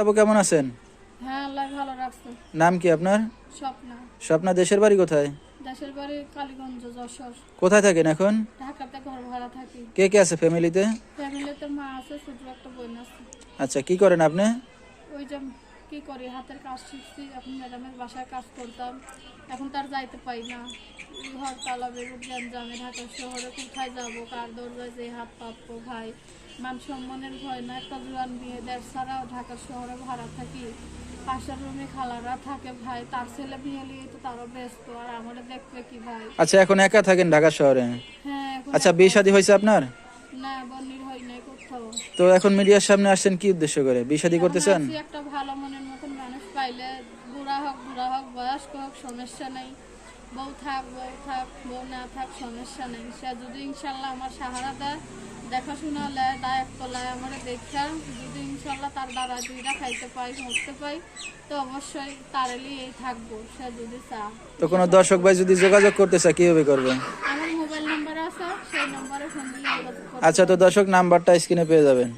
আপু কেমন আছেন? হ্যাঁ আল্লাহ ভালো রাখছে। নাম কি আপনার? স্বপ্ন। স্বপ্না দেশের বাড়ি কোথায়? দেশের বাড়ি কালীগঞ্জ যশোর। কোথায় থাকেন এখন? ঢাকাতে ঘর ভাড়া থাকি। কে কে আছে ফ্যামিলিতে ফ্যামিলিতে মা আছে ছোট একটা বোন আছে। আচ্ছা কি করেন আপনি? ওই যে কি করি? হাতের কাজ শিখছি এখন ম্যাডামের বাসায় কাজ করতাম। এখন তার যাইতে পাই না। হরতালা বেরোত গ্যাঞ্জামে ঢাকা শহরে কোথায় যাব? কার দরজায় যে হাত পাতবো ভাই? মান সম্মানের ভয় না একটা জোয়ান বিয়ে দেড় ছাড়াও ঢাকা শহরে ভাড়া থাকি। পাশের রুমে খালারা থাকে ভাই তার ছেলে বিয়ে নিয়ে তো তারও ব্যস্ত আর আমারে দেখবে কি ভাই? আচ্ছা এখন একা থাকেন ঢাকা শহরে? হ্যাঁ আচ্ছা বিয়ে শাদী হয়েছে আপনার? না বন্নির হয় নাই কোথাও। তো এখন মিডিয়ার সামনে আসছেন কি উদ্দেশ্য করে? বিয়ে শাদী করতে চান একটা ভালো মনের মতন মানুষ পাইলে বুড়া হোক বুড়া হোক বয়স্ক হোক সমস্যা নেই। বউ থাক বউ থাক বউ না থাক সমস্যা নেই। সে যদি ইনশাল্লাহ আমার সাহারা দেয় দেখাশোনা লেয় দায়িত্ব লেয় আমার দেখা যদি ইনশাল্লাহ তার দ্বারা দুইটা খাইতে পাই মরতে পাই তো অবশ্যই তার এই থাকব সে যদি চা তো কোনো দর্শক ভাই যদি যোগাযোগ করতে চায় কীভাবে করবে? আচ্ছা তো দর্শক নাম্বারটা স্ক্রিনে পেয়ে যাবেন।